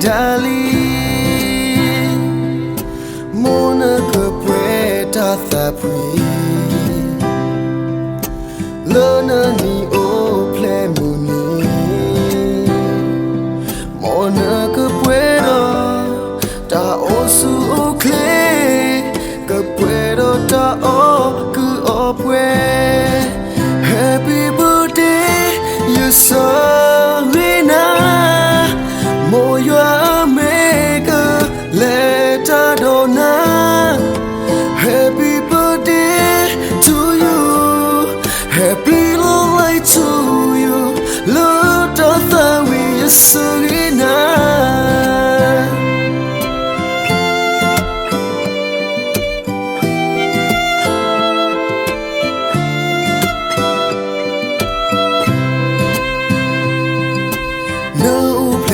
dali mona que pueda sapri lona ni o plemuni mona que puedo ta osu o cle que puedo ta o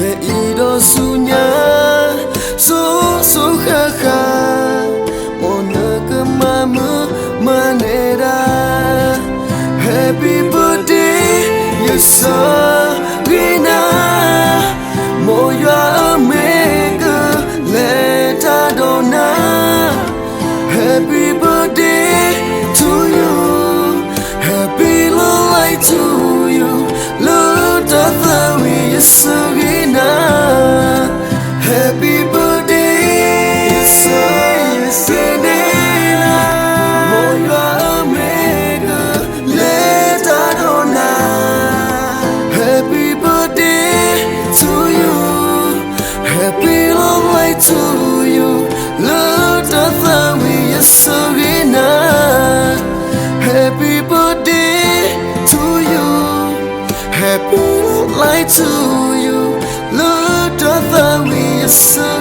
Keidosunya Susuhaha Ona manera. Happy birthday you so birthday to you. Happy long life to you. Love I we Happy birthday to you. Happy long life to you. Love we are so